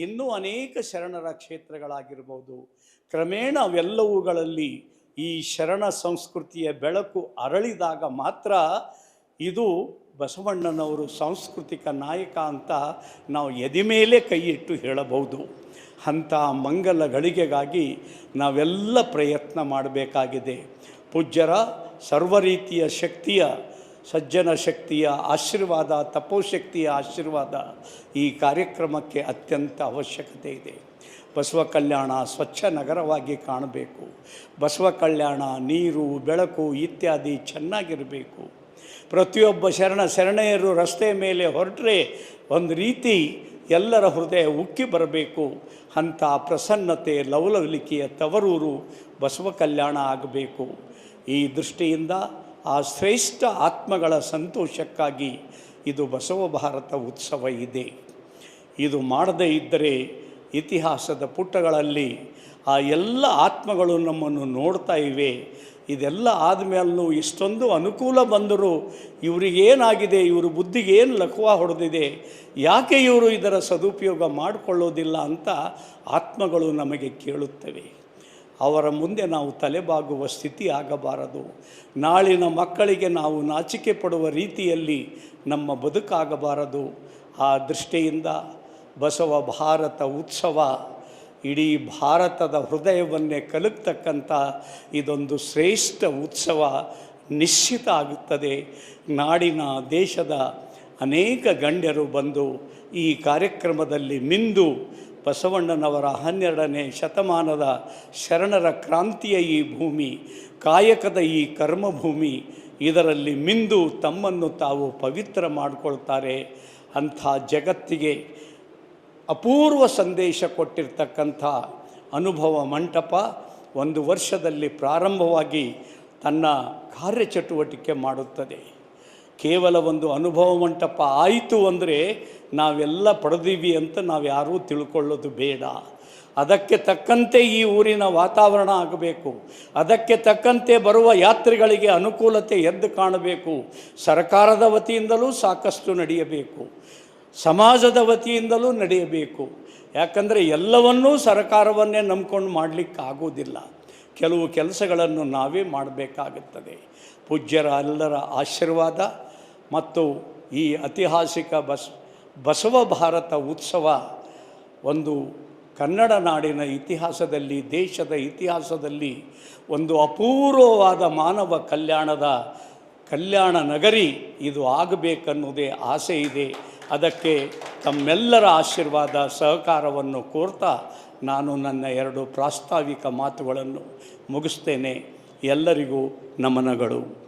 ಇನ್ನೂ ಅನೇಕ ಶರಣರ ಕ್ಷೇತ್ರಗಳಾಗಿರ್ಬೋದು. ಕ್ರಮೇಣ ಅವೆಲ್ಲವುಗಳಲ್ಲಿ ಈ ಶರಣ ಸಂಸ್ಕೃತಿಯ ಬೆಳಕು ಅರಳಿದಾಗ ಮಾತ್ರ ಇದು ಬಸವಣ್ಣನವರು ಸಾಂಸ್ಕೃತಿಕ ನಾಯಕ ಅಂತ ನಾವು ಎದೆ ಮೇಲೆ ಕೈ ಇಟ್ಟು ಹೇಳಬಹುದು. ಅಂಥ ಮಂಗಲ ಗಳಿಗೆಗಾಗಿ ನಾವೆಲ್ಲ ಪ್ರಯತ್ನ ಮಾಡಬೇಕಾಗಿದೆ. ಪೂಜ್ಯರ ಸರ್ವ ರೀತಿಯ ಶಕ್ತಿಯ ಸಜ್ಜನ ಶಕ್ತಿಯ ಆಶೀರ್ವಾದ, ತಪೋಶಕ್ತಿಯ ಆಶೀರ್ವಾದ ಈ ಕಾರ್ಯಕ್ರಮಕ್ಕೆ ಅತ್ಯಂತ ಅವಶ್ಯಕತೆ ಇದೆ. ಬಸವ ಕಲ್ಯಾಣ ಸ್ವಚ್ಛ ನಗರವಾಗಿ ಕಾಣಬೇಕು. ಬಸವ ಕಲ್ಯಾಣ ನೀರು, ಬೆಳಕು ಇತ್ಯಾದಿ ಚೆನ್ನಾಗಿರಬೇಕು. ಪ್ರತಿಯೊಬ್ಬ ಶರಣ ಶರಣೆಯರು ರಸ್ತೆ ಮೇಲೆ ಹೊರಟ್ರೆ ಒಂದು ರೀತಿ ಎಲ್ಲರ ಹೃದಯ ಉಕ್ಕಿ ಬರಬೇಕು. ಅಂಥ ಪ್ರಸನ್ನತೆ, ಲವಲವಿಕೆಯ ತವರೂರು ಬಸವ ಕಲ್ಯಾಣ ಆಗಬೇಕು. ಈ ದೃಷ್ಟಿಯಿಂದ ಆ ಶ್ರೇಷ್ಠ ಆತ್ಮಗಳ ಸಂತೋಷಕ್ಕಾಗಿ ಇದು ಬಸವ ಭಾರತ ಉತ್ಸವ ಇದೆ. ಇದು ಮಾಡದೇ ಇದ್ದರೆ ಇತಿಹಾಸದ ಪುಟಗಳಲ್ಲಿ ಆ ಎಲ್ಲ ಆತ್ಮಗಳು ನಮ್ಮನ್ನು ನೋಡ್ತಾ ಇವೆ. ಇದೆಲ್ಲ ಆದಮೇಲೂ ಇಷ್ಟೊಂದು ಅನುಕೂಲ ಬಂದರೂ ಇವರಿಗೇನಾಗಿದೆ, ಇವರು ಬುದ್ಧಿಗೆ ಏನು ಲಕ್ವ ಹೊಡೆದಿದೆ, ಯಾಕೆ ಇವರು ಇದರ ಸದುಪಯೋಗ ಮಾಡಿಕೊಳ್ಳೋದಿಲ್ಲ ಅಂತ ಆತ್ಮಗಳು ನಮಗೆ ಕೇಳುತ್ತವೆ. ಅವರ ಮುಂದೆ ನಾವು ತಲೆಬಾಗುವ ಸ್ಥಿತಿ ಆಗಬಾರದು. ನಾಳಿನ ಮಕ್ಕಳಿಗೆ ನಾವು ನಾಚಿಕೆ ಪಡುವ ರೀತಿಯಲ್ಲಿ ನಮ್ಮ ಬದುಕಾಗಬಾರದು. ಆ ದೃಷ್ಟಿಯಿಂದ ಬಸವ ಭಾರತ ಉತ್ಸವ ಇಡೀ ಭಾರತದ ಹೃದಯವನ್ನೇ ಕಲುಕ್ತಕ್ಕಂಥ ಇದೊಂದು ಶ್ರೇಷ್ಠ ಉತ್ಸವ ನಿಶ್ಚಿತ ಆಗುತ್ತದೆ. ನಾಡಿನ ದೇಶದ ಅನೇಕ ಗಣ್ಯರು ಬಂದು ಈ ಕಾರ್ಯಕ್ರಮದಲ್ಲಿ ಮಿಂದು ಬಸವಣ್ಣನವರ ಹನ್ನೆರಡನೇ ಶತಮಾನದ ಶರಣರ ಕ್ರಾಂತಿಯ ಈ ಭೂಮಿ, ಕಾಯಕದ ಈ ಕರ್ಮಭೂಮಿ, ಇದರಲ್ಲಿ ಮಿಂದು ತಮ್ಮನ್ನು ತಾವು ಪವಿತ್ರ ಮಾಡಿಕೊಳ್ತಾರೆ. ಅಂಥ ಜಗತ್ತಿಗೆ ಅಪೂರ್ವ ಸಂದೇಶ ಕೊಟ್ಟಿರ್ತಕ್ಕಂಥ ಅನುಭವ ಮಂಟಪ ಒಂದು ವರ್ಷದಲ್ಲಿ ಪ್ರಾರಂಭವಾಗಿ ತನ್ನ ಕಾರ್ಯಚಟುವಟಿಕೆ ಮಾಡುತ್ತದೆ. ಕೇವಲ ಒಂದು ಅನುಭವ ಮಂಟಪ ಆಯಿತು ಅಂದರೆ ನಾವೆಲ್ಲ ಪಡೆದೀವಿ ಅಂತ ನಾವು ಯಾರೂ ತಿಳ್ಕೊಳ್ಳೋದು ಬೇಡ. ಅದಕ್ಕೆ ತಕ್ಕಂತೆ ಈ ಊರಿನ ವಾತಾವರಣ ಆಗಬೇಕು. ಅದಕ್ಕೆ ತಕ್ಕಂತೆ ಬರುವ ಯಾತ್ರಿಗಳಿಗೆ ಅನುಕೂಲತೆ ಎದ್ದು ಕಾಣಬೇಕು. ಸರ್ಕಾರದ ವತಿಯಿಂದಲೂ ಸಾಕಷ್ಟು ನಡೆಯಬೇಕು. ಸಮಾಜದ ವತಿಯಿಂದಲೂ ನಡೆಯಬೇಕು. ಯಾಕಂದರೆ ಎಲ್ಲವನ್ನೂ ಸರ್ಕಾರವನ್ನೇ ನಂಬ್ಕೊಂಡು ಮಾಡಲಿಕ್ಕಾಗೋದಿಲ್ಲ. ಕೆಲವು ಕೆಲಸಗಳನ್ನು ನಾವೇ ಮಾಡಬೇಕಾಗುತ್ತದೆ. ಪೂಜ್ಯರ ಎಲ್ಲರ ಆಶೀರ್ವಾದ ಮತ್ತು ಈ ಐತಿಹಾಸಿಕ ಬಸ್, ಬಸವ ಭಾರತ ಉತ್ಸವ ಒಂದು ಕನ್ನಡ ನಾಡಿನ ಇತಿಹಾಸದಲ್ಲಿ, ದೇಶದ ಇತಿಹಾಸದಲ್ಲಿ ಒಂದು ಅಪೂರ್ವವಾದ ಮಾನವ ಕಲ್ಯಾಣದ ಕಲ್ಯಾಣ ನಗರಿ ಇದು ಆಗಬೇಕನ್ನುವುದೇ ಆಸೆ ಇದೆ. ಅದಕ್ಕೆ ತಮ್ಮೆಲ್ಲರ ಆಶೀರ್ವಾದ, ಸಹಕಾರವನ್ನು ಕೋರ್ತಾ ನಾನು ನನ್ನ ಎರಡು ಪ್ರಾಸ್ತಾವಿಕ ಮಾತುಗಳನ್ನು ಮುಗಿಸ್ತೇನೆ. ಎಲ್ಲರಿಗೂ ನಮನಗಳು.